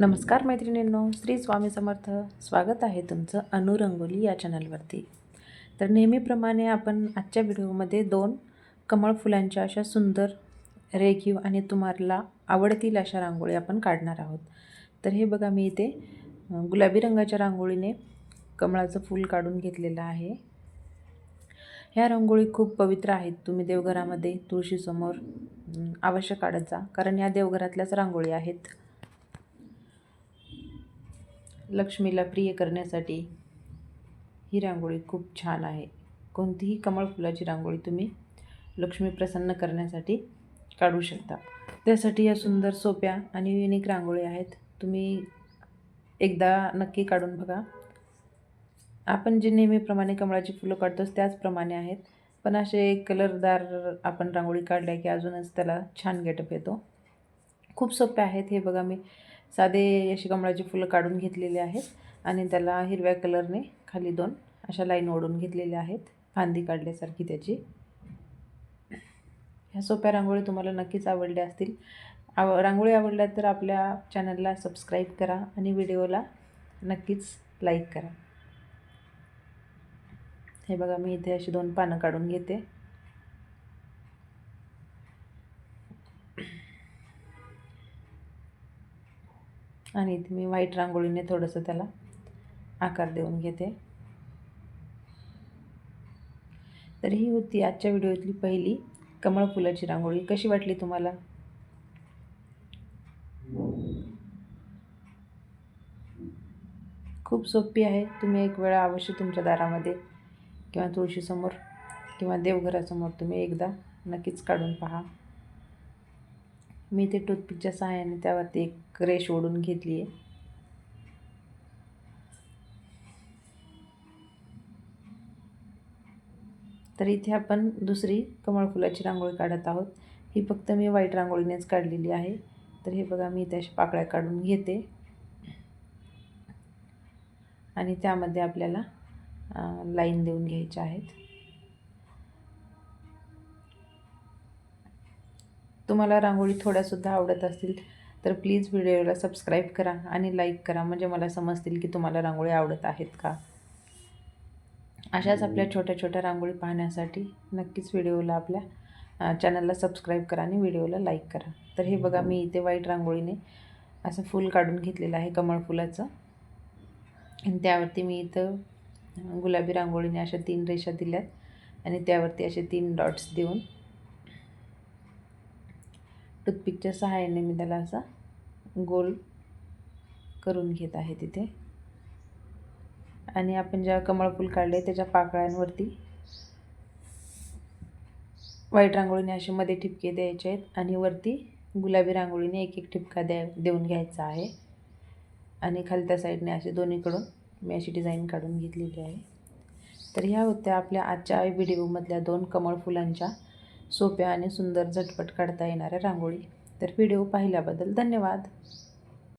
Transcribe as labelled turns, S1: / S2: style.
S1: नमस्कार मैत्रिणींनो श्री स्वामी समर्थ. स्वागत आहे तुमचं अनुरंगोली या चॅनलवरती. तर नेहमीप्रमाणे आपण आजच्या व्हिडिओमध्ये दोन कमळ फुलांच्या अशा सुंदर रेखीव आणि तुम्हाला आवडतील अशा रांगोळी आपण काढणार आहोत. तर हे बघा मी इथे गुलाबी रंगाच्या रांगोळीने कमळाचं फूल काढून घेतलेलं आहे. ह्या रांगोळी खूप पवित्र आहेत. तुम्ही देवघरामध्ये तुळशीसमोर आवश्यक अवश्य काढत जा. कारण या देवघरातल्याच रांगोळी आहेत. लक्ष्मीला प्रिय करण्यासाठी ही रांगोळी खूप छान आहे. कोणतीही कमळ फुलाची रांगोळी तुम्ही लक्ष्मी प्रसन्न करण्यासाठी काढू शकता. त्यासाठी या सुंदर सोप्या आणि युनिक रांगोळी आहेत. तुम्ही एकदा नक्की काढून बघा. आपण जे नेहमीप्रमाणे कमळाची फुलं काढतोच त्याचप्रमाणे आहेत. पण असे कलरदार आपण रांगोळी काढल्या की अजूनच त्याला छान गेटअप येतो. खूप सोपे आहेत हे बघा मी. साधे अशी कमळाची फुलं काढून घेतलेली आहेत आणि त्याला हिरव्या कलरने खाली दोन अशा लाईन ओढून घेतलेल्या आहेत. फांदी काढल्यासारखी त्याची. ह्या सोप्या रांगोळी तुम्हाला नक्कीच आवडल्या असतील. आव रांगोळी आवडल्या तर आपल्या चॅनलला सबस्क्राईब करा आणि व्हिडिओला नक्कीच लाईक करा. हे बघा मी इथे अशी दोन पानं काढून घेते. आणि इथे मी व्हाईट रांगोळीने थोडंसं त्याला आकार देऊन घेते. तर ही होती आजच्या व्हिडिओतली पहिली कमळ फुलाची रांगोळी. कशी वाटली तुम्हाला? खूप सोपी आहे. तुम्ही एक वेळा अवश्य तुमच्या दारामध्ये किंवा तुळशीसमोर किंवा देवघरासमोर तुम्ही एकदा नक्कीच काढून पहा. मी ते टूथपिकच्या सहाय्याने त्यावरती एक रेश ओढून घेतली आहे तर इथे आपण दुसरी कमळ फुलाची रांगोळी काढत आहोत. ही फक्त मी व्हाईट रांगोळीनेच काढलेली आहे. तर हे बघा मी इथे अशा पाकळ्या काढून घेते. आणि त्यामध्ये आपल्याला लाईन देऊन घ्यायच्या आहेत. तुम्हाला रांगोळी थोड्यासुद्धा आवडत असतील तर प्लीज व्हिडिओला सबस्क्राईब करा आणि लाईक करा. म्हणजे मला समजतील की तुम्हाला रांगोळी आवडत आहेत का. अशाच आपल्या छोट्या छोट्या रांगोळी पाहण्यासाठी नक्कीच व्हिडिओला आपल्या चॅनलला सबस्क्राईब करा आणि व्हिडिओला लाईक करा. तर हे बघा मी इथे व्हाईट रांगोळीने असं फूल काढून घेतलेलं आहे कमळ फुलाचं. आणि त्यावरती मी इथं गुलाबी रांगोळीने अशा तीन रेषा दिल्यात आणि त्यावरती असे तीन डॉट्स देऊन टूथपिकच्या सहाय्याने मी त्याला असा गोल करून घेत आहे तिथे. आणि आपण ज्या कमळफूल काढले त्याच्या पाकळ्यांवरती व्हाईट रांगोळीने असे मध्ये ठिपके द्यायचे आहेत आणि वरती गुलाबी रांगोळीने एक एक ठिपका द्या देऊन घ्यायचा आहे. आणि खालत्या साईडने असे दोन्हीकडून मी अशी डिझाईन काढून घेतलेली आहे. तर ह्या होत्या आपल्या आजच्या व्हिडिओमधल्या दोन कमळ फुलांच्या सोप्या आणि सुंदर झटपट काढता येणाऱ्या रांगोळी. तर व्हिडिओ पाहिल्याबद्दल धन्यवाद.